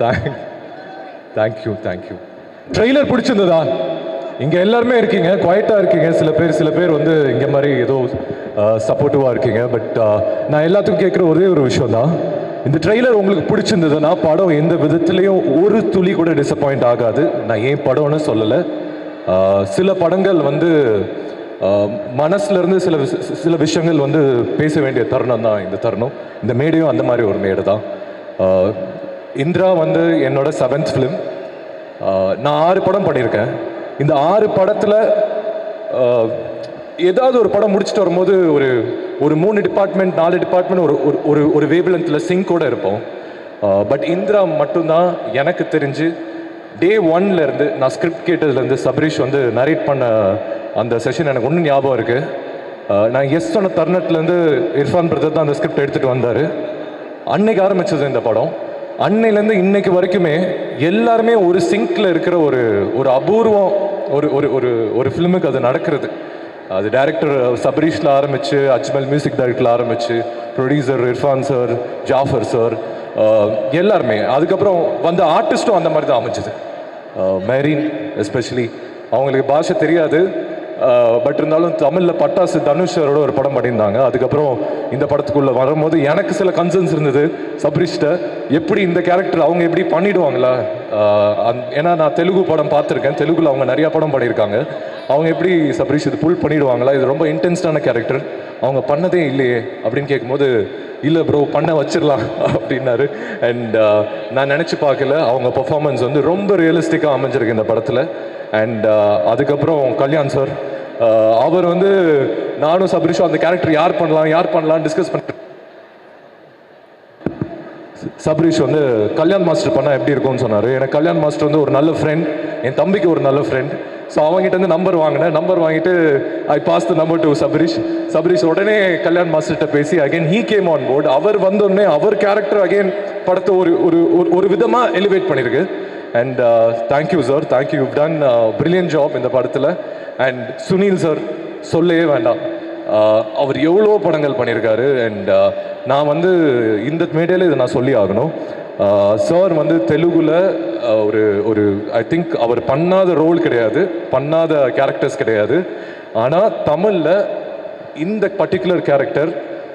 Thank thank you thank you trailer பிடிச்சிருந்ததா? இங்கே எல்லாருமே இருக்கீங்க குவாய்ட்டாக இருக்கீங்க. சில பேர் சில பேர் வந்து இங்கே மாதிரி ஏதோ சப்போர்ட்டிவாக இருக்கீங்க. பட் நான் எல்லாத்துக்கும் கேட்குற ஒரே ஒரு விஷயம் தான் இந்த ட்ரெய்லர் உங்களுக்கு பிடிச்சிருந்ததுன்னா படம் எந்த விதத்துலேயும் ஒரு துளி கூட டிசப்பாயிண்ட் ஆகாது. நான் ஏன் படம்னு சொல்லலை. சில படங்கள் வந்து மனசுலேருந்து இருந்து சில சில விஷயங்கள் வந்து பேச வேண்டிய தருணம் தான் இந்த தருணம். இந்த மேடையும் அந்த மாதிரி ஒரு மேடை தான் இந்திரா வந்து என்னோட செவன்த் ஃபிலிம் நான் ஆறு படம் பண்ணியிருக்கேன். இந்த ஆறு படத்தில் ஏதாவது ஒரு படம் முடிச்சுட்டு வரும்போது ஒரு ஒரு மூணு டிபார்ட்மெண்ட் நாலு டிபார்ட்மெண்ட் ஒரு ஒரு- ஒரு ஒரு வேவ்லென்த்தில் சிங்கோடு இருப்போம். பட் இந்திரா மட்டும்தான் எனக்கு தெரிஞ்சு டே ஒன்லேருந்து நான் ஸ்கிரிப்ட் கேட்டதுலேருந்து சபரீஷ் வந்து நரேட் பண்ண அந்த செஷன் எனக்கு ஒன்றும் ஞாபகம் இருக்குது நான் எஸ் சொன்ன தருணத்துலேருந்து இர்ஃபான் பிரதர் தான் அந்த ஸ்கிரிப்ட் எடுத்துகிட்டு வந்தார். அன்னைக்கு ஆரம்பித்தது இந்த படம். அன்னையிலேருந்து இன்னைக்கு வரைக்குமே எல்லாருமே ஒரு சிங்கில் இருக்கிற ஒரு ஒரு அபூர்வம் ஒரு ஒரு ஒரு ஒரு ஃபிலிமுக்கு அது நடக்கிறது. அது டைரக்டர் சபரீஷில் ஆரம்பிச்சு அஜ்மல் மியூசிக் டைரக்டரில் ஆரம்பிச்சு producer Irfan sir Jafar sir எல்லாருமே. அதுக்கப்புறம் வந்த ஆர்டிஸ்ட்டும் அந்த மாதிரி தான் அமைஞ்சது. Uh, மெரின் எஸ்பெஷலி அவங்களுக்கு பாஷை தெரியாது. பட் இருந்தாலும் தமிழில் பட்டாசு தனுஷ் அவரோட ஒரு படம் பண்ணியிருந்தாங்க. அதுக்கப்புறம் இந்த படத்துக்குள்ளே வரும்போது எனக்கு சில கன்சர்ன்ஸ் இருந்தது. சப்ரிஷ்ட எப்படி இந்த கேரக்டர் அவங்க எப்படி பண்ணிடுவாங்களா? ஏன்னா நான் தெலுங்கு படம் பார்த்துருக்கேன். தெலுங்குல அவங்க நிறையா படம் பண்ணியிருக்காங்க. அவங்க எப்படி சப்ரிஷ் இது புல் பண்ணிடுவாங்களா? இது ரொம்ப இன்டென்ஸ்டான கேரக்டர் அவங்க பண்ணதே இல்லையே அப்படின்னு கேட்கும்போது இல்லை ப்ரோ பண்ண வச்சிடலாம் அப்படின்னாரு. அண்ட் நான் நினச்சி பார்க்கல. அவங்க பெர்ஃபார்மன்ஸ் வந்து ரொம்ப ரியலிஸ்டிக்காக அமைஞ்சிருக்கு இந்த படத்தில். அண்ட் uh, அதுக்கப்புறம் கல்யாண் சார் uh, அவர் வந்து நானும் சபரிஷும் அந்த கேரக்டர் யார் பண்ணலாம் யார் பண்ணலாம் டிஸ்கஸ் பண்ண சபரிஷ் வந்து கல்யாண் மாஸ்டர் பண்ணால் எப்படி இருக்கும்னு சொன்னார். எனக்கு கல்யாண் மாஸ்டர் வந்து ஒரு நல்ல ஃப்ரெண்ட் என் தம்பிக்கு ஒரு நல்ல ஃப்ரெண்ட் ஸோ அவங்ககிட்ட வந்து நம்பர் வாங்கினேன். நம்பர் வாங்கிட்டு I pass the number to Sabarish. Sabarish உடனே கல்யாண் மாஸ்டர்கிட்ட பேசி again he came on board அவர் வந்தோடனே அவர் கேரக்டர் அகைன் படத்தை ஒரு ஒரு ஒரு- ஒரு விதமாக எலிவேட் பண்ணியிருக்கு and thank you sir thank you you done brilliant job இந்த படத்தில். அண்ட் சுனில் சார் சொல்லவே வேண்டாம். Uh, அவர் எவ்வளோ படங்கள் பண்ணியிருக்காரு. அண்ட் uh, நான் வந்து இந்த மேடையில் இதை நான் சொல்லி ஆகணும். Uh, சார் வந்து தெலுங்குல ஒரு ஒரு ஐ திங்க் அவர் பண்ணாத ரோல் கிடையாது. பண்ணாத கேரக்டர்ஸ் கிடையாது. ஆனால் தமிழில் இந்த பர்டிகுலர் கேரக்டர்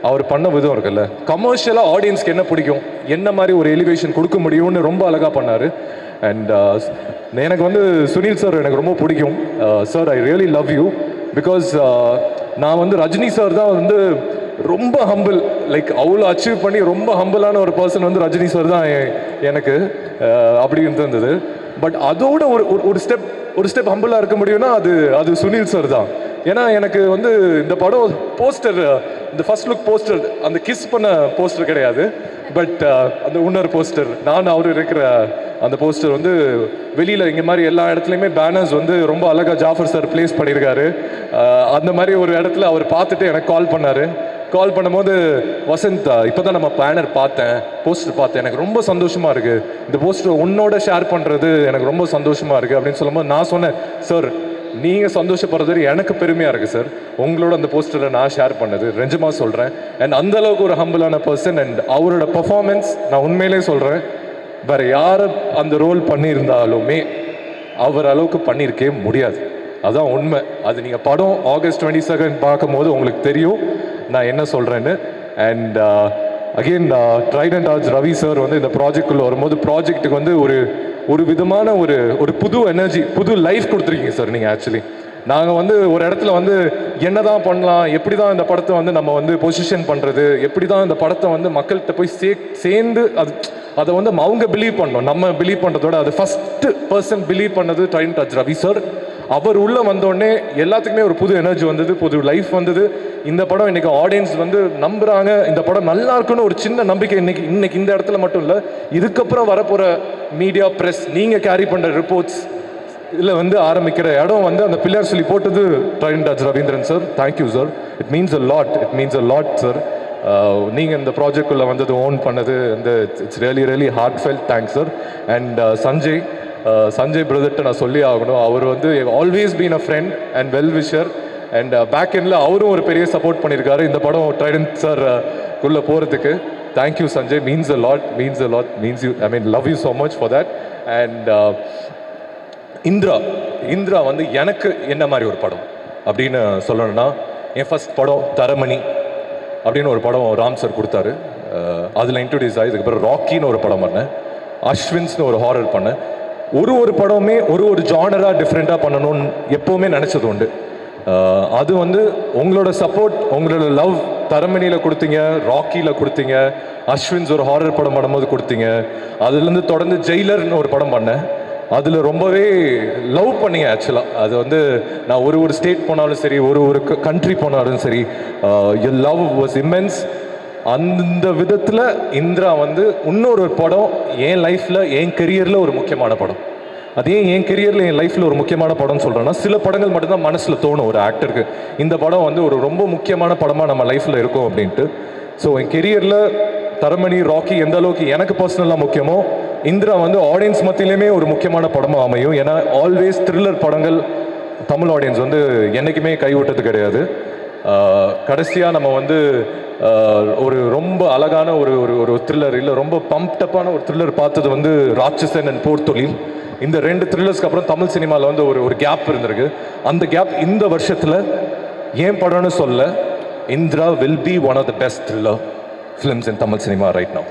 அவர் பண்ண விதம் இருக்குல்ல. கமர்ஷியலாக ஆடியன்ஸ்க்கு என்ன பிடிக்கும்? என்ன மாதிரி ஒரு எலிவேஷன் கொடுக்க முடியும்னு ரொம்ப அழகாக பண்ணார். அண்ட் uh, எனக்கு வந்து சுனில் சார் எனக்கு ரொம்ப பிடிக்கும். Sir I really love you because நான் வந்து ரஜினி சார் தான் வந்து ரொம்ப ஹம்பிள் லைக் அவ்வளோ அச்சீவ் பண்ணி ரொம்ப ஹம்பிளான ஒரு பர்சன் வந்து ரஜினி சார் தான் எனக்கு uh, அப்படி இருந்தது பட் அதோட ஒரு ஒரு- ஒரு ஸ்டெப் ஒரு ஸ்டெப் ஹம்பிளாக இருக்க முடியும்னா அது அது சுனில் சார் தான். ஏன்னா எனக்கு வந்து இந்த படம் போஸ்டர் இந்த ஃபர்ஸ்ட் லுக் போஸ்டர் அந்த கிஸ் பண்ண போஸ்டர் கிடையாது. பட் uh, அந்த உன்னர் போஸ்டர் நான் அவர் இருக்கிற அந்த போஸ்டர் வந்து வெளியில் இங்கே மாதிரி எல்லா இடத்துலையுமே பேனர்ஸ் வந்து ரொம்ப அழகாக ஜாஃபர் சார் ப்ளேஸ் பண்ணியிருக்காரு. அந்த மாதிரி ஒரு இடத்துல அவர் பார்த்துட்டு எனக்கு கால் பண்ணார். கால் பண்ணும்போது வசந்த் இப்போ தான் நம்ம பேனர் பார்த்தேன் போஸ்டர் பார்த்தேன். எனக்கு ரொம்ப சந்தோஷமாக இருக்குது இந்த போஸ்டர் உன்னோட ஷேர் பண்ணுறது எனக்கு ரொம்ப சந்தோஷமாக இருக்குது அப்படின்னு சொல்லும்போது நான் சொன்னேன் சார் நீங்கள் சந்தோஷப்படுறது எனக்கு பெருமையாக இருக்குது சார் உங்களோட அந்த போஸ்டரை நான் ஷேர் பண்ணது ரெஞ்சமாக சொல்கிறேன் அண்ட் அந்தளவுக்கு ஒரு ஹம்பிளான பர்சன் அண்ட் அவரோட பர்ஃபார்மன்ஸ் நான் உண்மையிலே சொல்கிறேன் வேற யார் அந்த ரோல் பண்ணியிருந்தாலுமே அவர் அளவுக்கு பண்ணியிருக்கவே முடியாது. அதான் உண்மை. அது நீங்கள் படம் ஆகஸ்ட் டுவெண்ட்டி செகண்ட் பார்க்கும்போது உங்களுக்கு தெரியும். நான் என்ன சொல்கிறேன்னு and again Trident Arts Ravi sir வந்து இந்த ப்ராஜெக்ட்குள்ளே வரும்போது ப்ராஜெக்ட்டுக்கு வந்து ஒரு ஒரு விதமான ஒரு ஒரு புது எனர்ஜி புது லைஃப் கொடுத்துருக்கீங்க சார் நீங்கள் ஆக்சுவலி நாங்கள் வந்து ஒரு இடத்துல வந்து என்ன தான் பண்ணலாம் எப்படி தான் இந்த படத்தை வந்து நம்ம வந்து பொசிஷன் பண்ணுறது எப்படி தான் இந்த படத்தை வந்து மக்கள்கிட்ட போய் சே சேர்ந்து அது அதை வந்து அவங்க பிலீவ் பண்ணோம். நம்ம பிலீவ் பண்ணுறதோட அது ஃபஸ்ட்டு பர்சன் பிலீவ் பண்ணது ட்ரைன் டச் ரவி சார் அவர் உள்ளே வந்தோடனே எல்லாத்துக்குமே ஒரு புது எனர்ஜி வந்தது புது லைஃப் வந்தது. இந்த படம் இன்றைக்கி ஆடியன்ஸ் வந்து நம்புறாங்க. இந்த படம் நல்லா இருக்குன்னு ஒரு சின்ன நம்பிக்கை இன்றைக்கி இன்றைக்கி இந்த இடத்துல மட்டும் இல்லை. இதுக்கப்புறம் வரப்போகிற மீடியா ப்ரெஸ் நீங்கள் கேரி பண்ணுற ரிப்போர்ட்ஸ் இதில் வந்து ஆரம்பிக்கிற இடம் வந்து அந்த பிள்ளையார் சொல்லி போட்டது Trident Ravindran sir thank you sir it means a lot it means a lot sir நீங்கள் இந்த ப்ராஜெக்ட்குள்ளே வந்தது ஓன் பண்ணது இந்த it's really really heartfelt thanks sir and Sanjay Sanjay பிரதர்கிட்ட நான் சொல்லி ஆகணும். அவர் வந்து always been a friend and well wisher and back எண்டில் அவரும் ஒரு பெரிய சப்போர்ட் பண்ணியிருக்காரு இந்த படம் ட்ரைடன் சார் குள்ளே போகிறதுக்கு thank you Sanjay means a lot means a lot means you I mean love you so much for that and Indira Indira வந்து எனக்கு என்ன மாதிரி ஒரு படம் அப்படின்னு சொல்லணும்னா என் ஃபஸ்ட் படம் தரமணி. அப்படின்னு ஒரு படம் ராம் சார் கொடுத்தாரு. அதில் இன்ட்ரடியூஸ் ஆகி இதுக்கப்புறம் ராக்கின்னு ஒரு படம் பண்ணேன். அஸ்வின்ஸ்னு ஒரு ஹாரர் பண்ணேன். ஒரு ஒரு படமுமே ஒரு ஒரு ஜானராக டிஃப்ரெண்ட்டாக பண்ணணும்னு எப்போவுமே நினச்சது உண்டு. அது வந்து உங்களோட சப்போர்ட் உங்களோட லவ் தரமணியில் கொடுத்தீங்க ராக்கியில் கொடுத்தீங்க அஸ்வின்ஸ் ஒரு ஹாரர் படம் பண்ணும்போது கொடுத்தீங்க. அதுலேருந்து தொடர்ந்து ஜெயிலர்னு ஒரு படம் பண்ணேன். அதில் ரொம்பவே லவ் பண்ணிங்க ஆக்சுவலாக அது வந்து நான் ஒரு ஒரு ஸ்டேட் போனாலும் சரி ஒரு ஒரு கண்ட்ரி போனாலும் சரி யூ லவ் வாஸ் இம்மென்ஸ் அந்த விதத்தில் இந்திரா வந்து இன்னொரு ஒரு படம் என் லைஃப்பில் என் கெரியரில் ஒரு முக்கியமான படம். அதே என் கெரியரில் என் லைஃப்பில் ஒரு முக்கியமான படம்னு சொல்கிறேன்னா சில படங்கள் மட்டும்தான் மனசில் தோணும் ஒரு ஆக்டருக்கு இந்த படம் வந்து ஒரு ரொம்ப முக்கியமான படமாக நம்ம லைஃப்பில் இருக்கும் அப்படின்ட்டு. ஸோ என் கெரியரில் தரமணி ராக்கி எந்த அளவுக்கு எனக்கு பர்சனலாக முக்கியமோ இந்திரா வந்து ஆடியன்ஸ் மத்தியிலுமே ஒரு முக்கியமான படமாக அமையும். ஏன்னா ஆல்வேஸ் த்ரில்லர் படங்கள் தமிழ் ஆடியன்ஸ் வந்து என்றைக்குமே கைவிட்டது கிடையாது. கடைசியாக நம்ம வந்து ஒரு ரொம்ப அழகான ஒரு ஒரு ஒரு த்ரில்லர் இல்லை ரொம்ப பம்ப்டப்பான ஒரு த்ரில்லர் பார்த்தது வந்து ராட்சசன் அண்ட் போர் தொழில். இந்த ரெண்டு த்ரில்லர்ஸ்க்கு அப்புறம் தமிழ் சினிமாவில் வந்து ஒரு ஒரு கேப் இருந்திருக்கு. அந்த கேப் இந்த வருஷத்தில் ஏன் படம்னு சொல்ல Indira will be one of the best thriller films in Tamil cinema right now.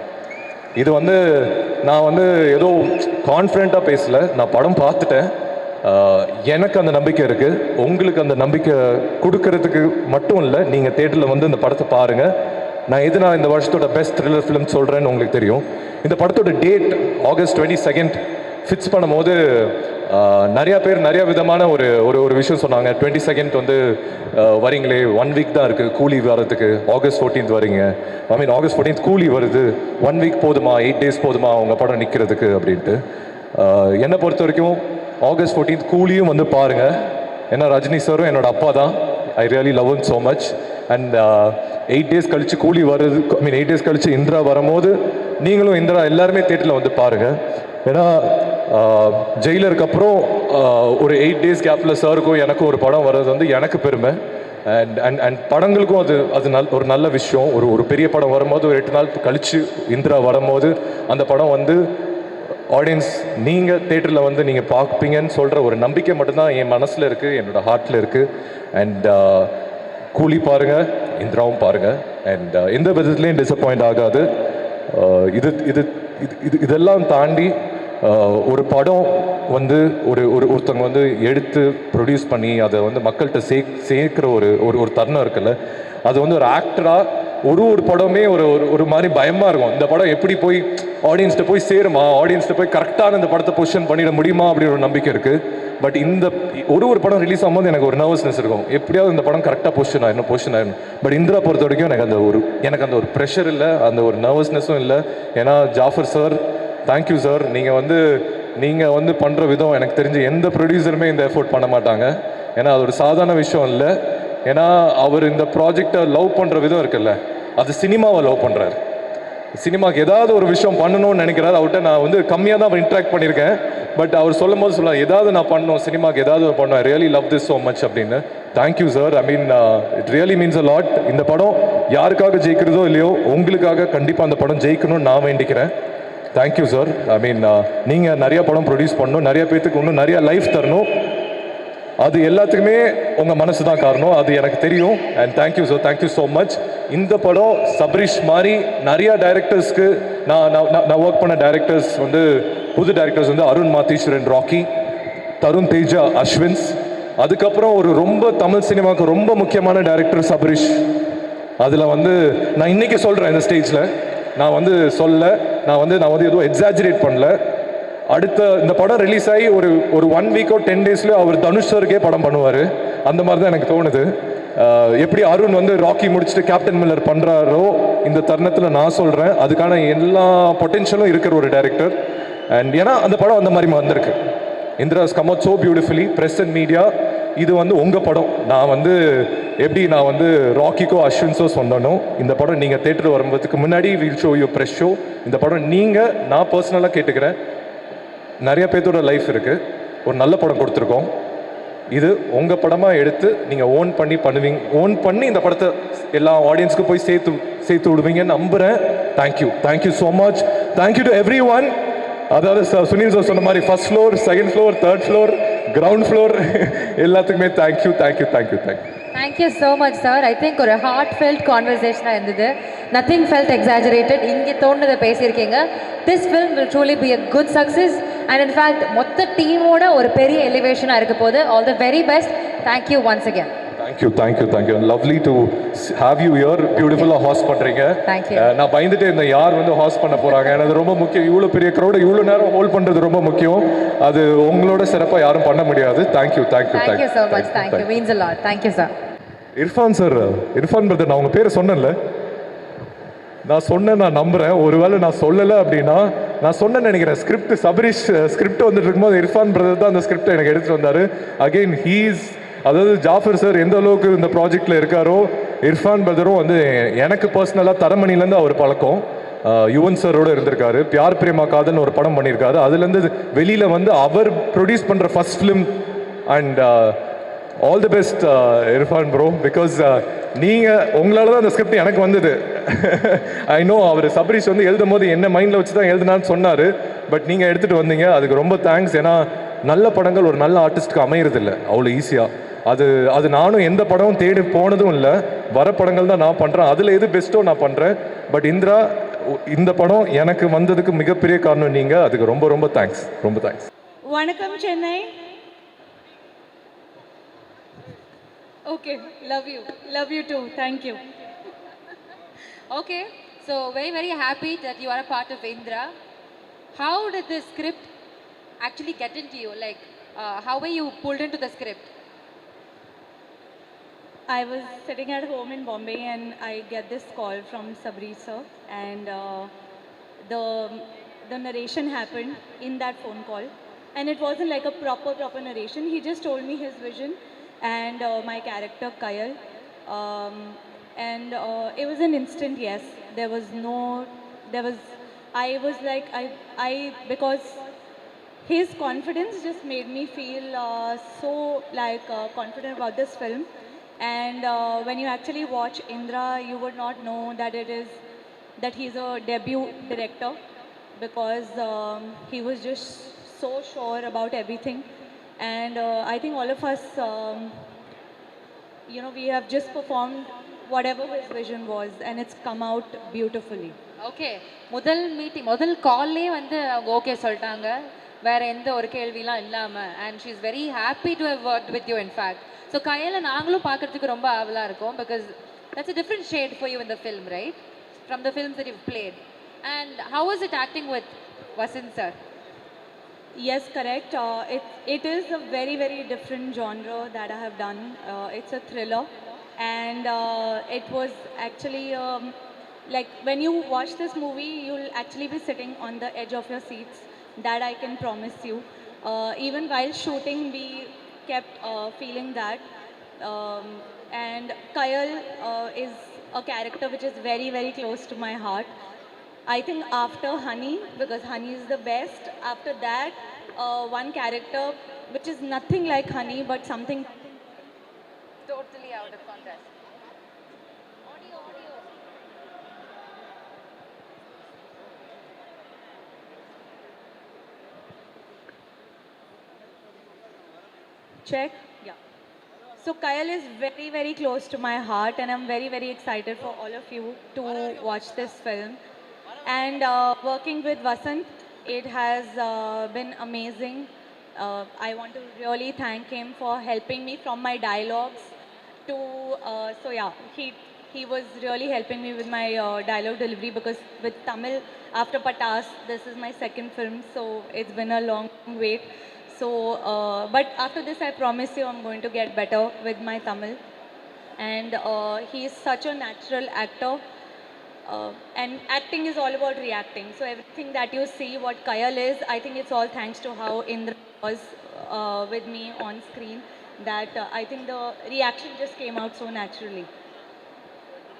இது வந்து நான் வந்து ஏதோ கான்ஃபிடென்ட்டாக பேசல. நான் படம் பார்த்துட்டேன். எனக்கு அந்த நம்பிக்கை இருக்குது உங்களுக்கு அந்த நம்பிக்கை கொடுக்கறதுக்கு மட்டும் இல்லை நீங்கள் தேட்டரில் வந்து இந்த படத்தை பாருங்கள் நான் எது நான் இந்த வருஷத்தோட பெஸ்ட் த்ரில்லர் ஃபிலிம் சொல்கிறேன்னு உங்களுக்கு தெரியும். இந்த படத்தோட date August twenty second fix பண்ணும்போது நிறைய பேர் நிறைய விதமான ஒரு ஒரு ஒரு விஷயம் சொன்னாங்க. டுவெண்ட்டி செகண்ட் வந்து வரீங்களே ஒன் வீக் தான் இருக்குது கூலி வரதுக்கு ஆகஸ்ட் ஃபோர்டீன்த் வரீங்க. ஐ மீன் ஆகஸ்ட் ஃபோர்டீன்த் கூலி வருது. ஒன் வீக் போதுமா? எயிட் டேஸ் போதுமா? அவங்க படம் நிற்கிறதுக்கு அப்படின்ட்டு. என்னை பொறுத்த வரைக்கும் ஆகஸ்ட் ஃபோர்டீன்த் கூலியும் வந்து பாருங்கள் ஏன்னா ரஜினி சாரும் என்னோடய அப்பா தான். I really love him so much and eight days கழிச்சு கூலி வருது ஐ மீன் எயிட் டேஸ் கழிச்சு இந்திரா வரும்போது நீங்களும் இந்திரா எல்லாருமே தேட்டரில் வந்து பாருங்கள் ஏன்னா ஜெயிலருக்கு அப்புறம் ஒரு எயிட் டேஸ் கேப்பில் சாருக்கும் எனக்கும் ஒரு படம் வர்றது வந்து எனக்கு பெருமை. அண்ட் அண்ட் அண்ட் படங்களுக்கும் அது அது நல் ஒரு நல்ல விஷயம். ஒரு ஒரு பெரிய படம் வரும்போது ஒரு எட்டு நாள் கழித்து இந்திரா வரும்போது அந்த படம் வந்து ஆடியன்ஸ் நீங்கள் தேட்டரில் வந்து நீங்கள் பார்ப்பீங்கன்னு சொல்கிற ஒரு நம்பிக்கை மட்டும்தான் என் மனசில் இருக்குது என்னோடய ஹார்ட்டில் இருக்குது அண்ட் கூலி பாருங்கள் இந்திராவும் பாருங்கள் அண்ட் எந்த விதத்துலேயும் டிசப்பாயிண்ட் ஆகாது. இது இது இது இது இதெல்லாம் தாண்டி ஒரு படம் வந்து ஒரு ஒரு ஒருத்தவங்க வந்து எடுத்து ப்ரொடியூஸ் பண்ணி அதை வந்து மக்கள்கிட்ட சே சேர்க்குற ஒரு ஒரு ஒரு தருணம் இருக்குல்ல. அது வந்து ஒரு ஆக்டராக ஒரு ஒரு படமே ஒரு ஒரு ஒரு மாதிரி பயமாக இருக்கும். இந்த படம் எப்படி போய் ஆடியன்ஸ்கிட்ட போய் சேருமா? ஆடியன்ஸ்கிட்ட போய் கரெக்டான இந்த படத்தை பொசிஷன் பண்ணிட முடியுமா? அப்படின்னு ஒரு நம்பிக்கை இருக்குது பட் இந்த ஒரு ஒரு படம் ரிலீஸ் ஆகும்போது எனக்கு ஒரு நர்வஸ்னஸ் இருக்கும். எப்படியாவது இந்த படம் கரெக்டாக பொசிஷன் ஆயிடணும் பொசிஷன் ஆயிடணும். பட் இந்திரா பொறுத்த வரைக்கும் எனக்கு அந்த ஒரு எனக்கு அந்த ஒரு ப்ரெஷர் இல்லை அந்த ஒரு நர்வஸ்னஸும் இல்லை. ஏன்னா ஜாஃபர் சார் தேங்க்யூ சார் நீங்கள் வந்து நீங்கள் வந்து பண்ணுற விதம் எனக்கு தெரிஞ்சு எந்த ப்ரொடியூசருமே இந்த எஃபோர்ட் பண்ண மாட்டாங்க. ஏன்னா அது ஒரு சாதாரண விஷயம் இல்லை. ஏன்னா அவர் இந்த ப்ராஜெக்டை லவ் பண்ணுற விதம் இருக்குல்ல. அது சினிமாவை லவ் பண்ணுறாரு சினிமாவுக்கு ஏதாவது ஒரு விஷயம் பண்ணணும்னு நினைக்கிறாரு. அவர்கிட்ட நான் வந்து கம்மியாக தான் இன்ட்ராக்ட் பண்ணியிருக்கேன். பட் அவர் சொல்லும் போது சொல்லலாம் ஏதாவது நான் பண்ணணும். சினிமாவுக்கு ஏதாவது ஒரு பண்ணணும். Really love this so much அப்படின்னு. Thank you sir I mean it really means a lot இந்த படம் யாருக்காக ஜெயிக்கிறதோ இல்லையோ உங்களுக்காக கண்டிப்பாக அந்த படம் ஜெயிக்கணும்னு நான் வேண்டிக்கிறேன். தேங்க்யூ சார் ஐ மீன் நீங்கள் நிறைய படம் ப்ரொடியூஸ் பண்ணணும் நிறைய பேர்த்துக்கு இன்னும் நிறைய லைஃப் தரணும். அது எல்லாத்துக்குமே உங்கள் மனசு தான் காரணம். அது எனக்கு தெரியும். And thank you sir thank you so much இந்த படம் சபரிஷ் மாதிரி நிறைய டைரக்டர்ஸ்க்கு நான் நான் நான்- ஒர்க் பண்ண டைரக்டர்ஸ் வந்து புது டைரக்டர்ஸ் வந்து அருண் மாத்தீஸ்வரன் ராக்கி தருண் தேஜா அஸ்வின்ஸ் அதுக்கப்புறம் ஒரு ரொம்ப தமிழ் சினிமாவுக்கு ரொம்ப முக்கியமான டைரக்டர் சபரிஷ் அதில் வந்து நான் இன்னைக்கு சொல்கிறேன் இந்த ஸ்டேஜில் நான் வந்து சொல்ல நான் வந்து நான் வந்து எதுவும் எக்ஸாஜரேட் பண்ணல. அடுத்த இந்த படம் ரிலீஸ் ஆகி ஒரு ஒரு ஒன் வீக்கோ டென் டேஸ்ல அவர் தனுஷ் சருக்கே படம் பண்ணுவார். அந்த மாதிரி தான் எனக்கு தோணுது. எப்படி அருண் வந்து ராக்கி முடிச்சுட்டு கேப்டன் மில்லர் பண்ணுறாரோ இந்த தருணத்தில் நான் சொல்கிறேன் அதுக்கான எல்லா பொட்டென்ஷியலும் இருக்கிற ஒரு டைரக்டர் அண்ட் ஏன்னா அந்த படம் அந்த மாதிரி வந்திருக்கு. Indira's come out so beautifully press and media இது வந்து உங்கள் படம். நான் வந்து எப்படி நான் வந்து ராக்கிக்கோ அஸ்வின்ஸோ சொன்னனோ இந்த படம் நீங்கள் தேட்டர் வரும்போதுக்கு முன்னாடி will show you fresh show இந்த படம் நீங்கள் நான் பர்சனலாக கேட்டுக்கிறேன். நிறைய பேர்த்தோட லைஃப் இருக்குது ஒரு நல்ல படம் கொடுத்துருக்கோம். இது உங்கள் படமாக எடுத்து நீங்கள் ஓன் பண்ணி பண்ணுவீங்க. ஓன் பண்ணி இந்த படத்தை எல்லா ஆடியன்ஸ்க்கும் போய் சேர்த்து சேர்த்து விடுவீங்கன்னு நம்புகிறேன் thank you thank you so much thank you to everyone அதாவது ச- சுனில் சார் சொன்ன மாதிரி first floor second floor third floor ground floor எல்லாத்துக்குமே thank you thank you thank you thank you thank you so much sir I think ஒரு heartfelt கான்வர்சேஷனாக இருந்தது. Nothing felt exaggerated இங்கே தோணுதை பேசியிருக்கீங்க. This film will truly be a good success and in fact மொத்த டீமோட ஒரு பெரிய எலிவேஷனாக இருக்க போது all the very best thank you once again thank you thank you thank you lovely to have you here பியூட்டிஃபுல்லாக ஹாஸ்ட் பண்ணுறீங்க Thank you. நான் பயந்துட்டு இந்த யார் வந்து ஹாஸ்ட் பண்ண போகிறாங்க எனக்கு ரொம்ப முக்கியம். இவ்வளோ பெரிய க்ரௌடு இவ்வளோ நேரம் ஹோல்ட் பண்ணுறது ரொம்ப முக்கியம். அது உங்களோட சிறப்பாக யாரும் பண்ண முடியாது. Thank you thank you thank you so much thank you means a lot thank you sir Irfan sir Irfan brother நான் உங்கள் பேரை சொன்னேன்ல. நான் சொன்னேன் நான் நம்புறேன். ஒருவேளை நான் சொல்லலை அப்படின்னா நான் சொன்னேன்னு நினைக்கிறேன். ஸ்கிரிப்ட் சபரிஷ் ஸ்கிரிப்ட் வந்துட்டு இருக்கும்போது இர்ஃபான் பிரதர் தான் அந்த ஸ்கிரிப்ட் எனக்கு எடுத்துட்டு வந்தாரு. அகைன் ஹீஸ் அதாவது ஜாஃபர் சார் எந்த அளவுக்கு இந்த ப்ராஜெக்ட்ல இருக்காரோ இர்ஃபான் பிரதரும் வந்து எனக்கு பர்சனலாக தரமணிலேருந்து அவர் பழக்கம். யுவன் சாரோட இருந்திருக்காரு. பியார் பிரேமா காதல்னு ஒரு படம் பண்ணியிருக்காரு. அதுலேருந்து வெளியில் வந்து அவர் ப்ரொடியூஸ் பண்ணுற first film and all the best Irfan bro because நீங்கள் உங்களால் தான் அந்த ஸ்கிரிப்ட் எனக்கு வந்தது. ஐ நோ அவர் சபரிஷ் வந்து எழுதும் போது என்ன மைண்டில் வச்சு தான் எழுதுனான்னு சொன்னார். பட் நீங்கள் எடுத்துகிட்டு வந்தீங்க. அதுக்கு ரொம்ப தேங்க்ஸ் ஏன்னா நல்ல படங்கள் ஒரு நல்ல ஆர்டிஸ்ட்க்கு அமையறதில்ல. அவ்வளோ ஈஸியாக அது அது நானும் எந்த படமும் தேடி போனதும் இல்லை வர படங்கள் தான் நான் பண்ணுறேன் அதில் எது பெஸ்ட்டோ நான் பண்ணுறேன் பட் இந்திரா இந்த படம் எனக்கு வந்ததுக்கு மிகப்பெரிய காரணம் நீங்கள் அதுக்கு ரொம்ப ரொம்ப தேங்க்ஸ் ரொம்ப தேங்க்ஸ் வணக்கம் Chennai okay love you love you too thank you okay so very very happy that you are a part of Indira how did this script get get into you? Like, uh, how were you pulled into the script? I was sitting at home in Bombay and I get this call from Sabri sir and uh, the the narration happened in that phone call and it wasn't like a proper proper narration. He just told me his vision and uh, my character Kayal um, and uh, it was an instant yes. There was no there was I was like I I because his confidence just made me feel uh, so like uh, confident about this film and uh, when you actually watch indra you would not know that it is that he's a debut director because um, he was just so sure about everything and uh, i think all of us um, you know we have just performed whatever his vision was and it's come out beautifully okay முதல் meeting முதல் கால்லே வந்து அவங்க okay சொல்லிட்டாங்க வேற எந்த ஒரு கேள்விலாம் இல்லாம and she is very happy to have work with you in fact so கையில் நாங்களும் பார்க்கறதுக்கு ரொம்ப ஆவலா இருக்கும் because that's a different shade for you in the film right from the films that you've played and how was it acting with Vasant sir Yes, correct. Uh, it, it is a very, very different genre that I have done. Uh, it's a thriller. And uh, it was actually um, like when you watch this movie, you'll actually be sitting on the edge of your seats. That I can promise you. Uh, even while shooting, we kept uh, feeling that. Um, and Kayal uh, is a character which is very, very close to my heart. I think after Honey, because Honey is the best, after that, uh, one character which is nothing like Honey but something totally out of context check. Yeah. So Kyle is very, very close to my heart, and I'm very, very excited for all of you to watch this film. And uh, working with Vasant, it has uh, been amazing. Uh, I want to really thank him for helping me from my dialogues to. Uh, so yeah, he he was really helping me with my uh, dialogue delivery because with Tamil after Patas, this is my second film, so it's been a long wait. So, uh, but after this, I promise you, I'm going to get better with my Tamil. And uh, he is such a natural actor. Uh, and acting is all about reacting. So everything that you see, what Kayal is, I think it's all thanks to how Indra was uh, with me on screen. That uh, I think the reaction just came out so naturally.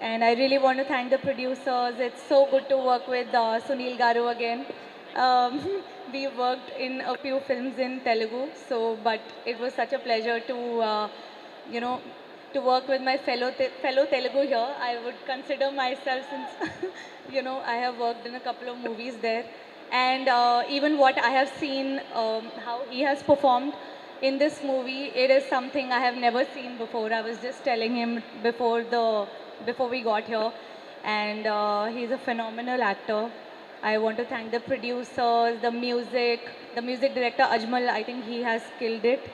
And I really want to thank the producers. It's so good to work with uh, Sunil Garu again. Um, we worked in a few films in Telugu, so but it was such a pleasure to, uh, you know, to work with my fellow te- fellow Telugu here. I would consider myself since you know I have worked in a couple of movies there, and uh, even what I have seen, um, how he has performed in this movie, it is something I have never seen before. I was just telling him before the before we got here, and uh, he's a phenomenal actor. I want to thank the producers, the music, the music director Ajmal. I think he has killed it.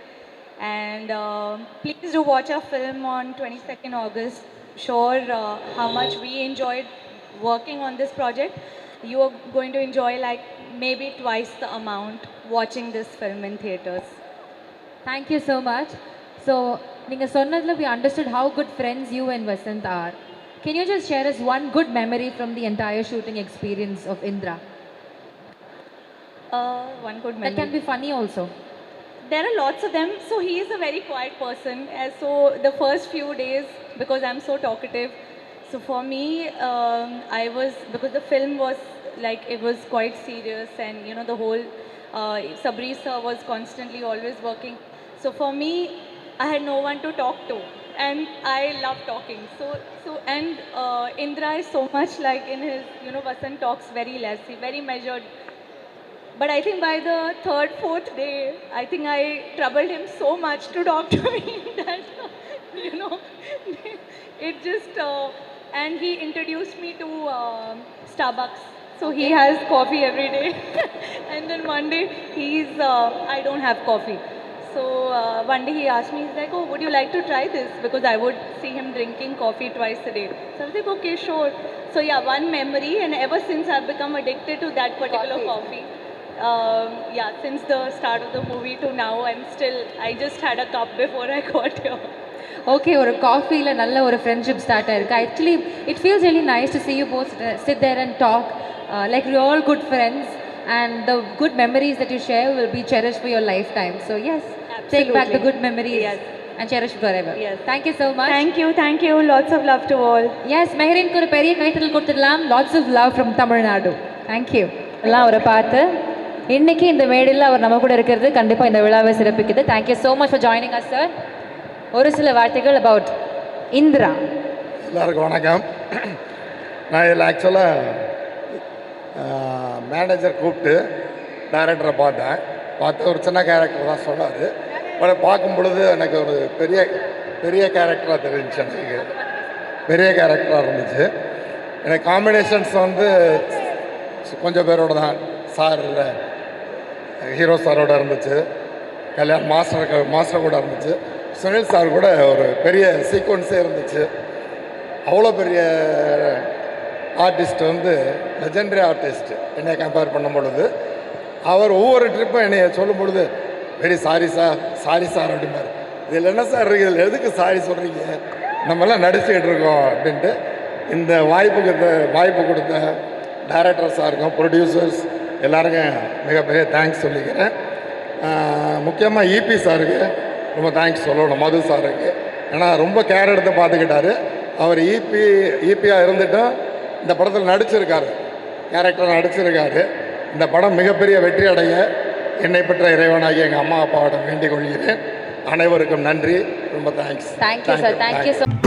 And uh, please do watch our film on 22nd August. Sure, uh, how much we enjoyed working on this project. You are going to enjoy like maybe twice the amount watching this film in theaters. Thank you so much. So, நீங்கள் சொன்னதில் we understood how good friends you and Vasant are. Can you just share us one good memory from the entire shooting experience of Indra? Uh, one good memory. That can be funny also. There are lots of them. So he is a very quiet person. So the first few days, because I'm so talkative, so for me, um, I was because the film was like it was quite serious, and you know the whole uh, Sabri sir was constantly always working. So for me, I had no one to talk to, and I love talking. So so and uh, Indra is so much like in his you know Vasant talks very less, he very measured. But I think by the third, fourth day, I think I troubled him so much to talk to me that, you know, it just, uh, and he introduced me to um Starbucks. So he has coffee every day. and then one day, he's, uh, I don't have coffee. So uh, one day he asked me, he's like, oh, would you like to try this? Because I would see him drinking coffee twice a day. So I was like, okay, sure. So yeah, one memory, and ever since I've become addicted to that particular coffee. Um, yeah, since the start of the movie to now, I'm still, I just had a cup before I got here. Okay ஒரு காஃபியில் நல்ல ஒரு friendship start ஆயிருக்கு actually it feels really nice to see you both sit there and talk uh, like you're all good friends and the good memories that you share will be cherished for your lifetime. So yes, Take back the good memories Yes. and cherish forever. Yes. Thank you so much. Thank you, thank you. Lots of love to all. Yes மெஹரினுக்கு ஒரு பெரிய கைத்தல் கொடுத்துடலாம் lots of love from Tamil Nadu thank you எல்லாம் அவரை பார்த்து இன்னைக்கு இந்த மேடையில் அவர் நம்ம கூட இருக்கிறது கண்டிப்பாக இந்த விழாவை சிறப்பிக்குது thank you so much for joining us sir ஒரு சில வார்த்தைகள் அபவுட் இந்திரா எல்லாருக்கும் வணக்கம் நான் இதில் ஆக்சுவலாக மேனேஜர் கூப்பிட்டு டைரக்டரை பார்த்தேன் பார்த்து ஒரு சின்ன கேரக்டர் தான் சொன்னார் பார்க்கும் பொழுது எனக்கு ஒரு பெரிய பெரிய கேரக்டராக தெரிஞ்சுச்சு எனக்கு. பெரிய கேரக்டராக இருந்துச்சு. எனக்கு காம்பினேஷன்ஸ் வந்து கொஞ்சம் பேரோட தான். சார் ஹீரோ சாரோட இருந்துச்சு. கல்யாண் மாஸ்டர் மாஸ்டர் கூட இருந்துச்சு. சுனில் சார் கூட ஒரு பெரிய சீக்வன்ஸே இருந்துச்சு. அவ்வளோ பெரிய ஆர்டிஸ்ட் வந்து லெஜெண்டரி ஆர்டிஸ்ட் என்னை கம்பேர் பண்ணும் பொழுது அவர் ஒவ்வொரு ட்ரிப்பும் என்னை சொல்லும் பொழுது very sorry sir sorry sir அப்படிம்பார். இதில் என்ன சார் இருக்குது இதில் எதுக்கு சாரி சொல்கிறீங்க நம்மெல்லாம் நடிச்சுக்கிட்டு இருக்கோம் அப்படின்ட்டு இந்த வாய்ப்புக்கு வாய்ப்பு கொடுத்த டைரக்டர் சாருக்கும் ப்ரொடியூசர்ஸ் எல்லாருக்கும் மிகப்பெரிய தேங்க்ஸ் சொல்லிக்கிறேன். முக்கியமாக இபி சாருக்கு ரொம்ப தேங்க்ஸ் சொல்லணும் மது சாருக்கு ஏன்னா ரொம்ப கேர் எடுத்து பார்த்துக்கிட்டாரு. அவர் இபி இபியாக இருந்துட்டும் இந்த படத்தில் நடிச்சிருக்காரு. கேரக்டர் நடிச்சிருக்காரு. இந்த படம் மிகப்பெரிய வெற்றி அடைய என்னை பெற்ற இறைவனாகி எங்கள் அம்மா அப்பாவிடம் வேண்டிக் கொள்கிறேன். அனைவருக்கும் நன்றி. ரொம்ப thanks thank you sir thank you so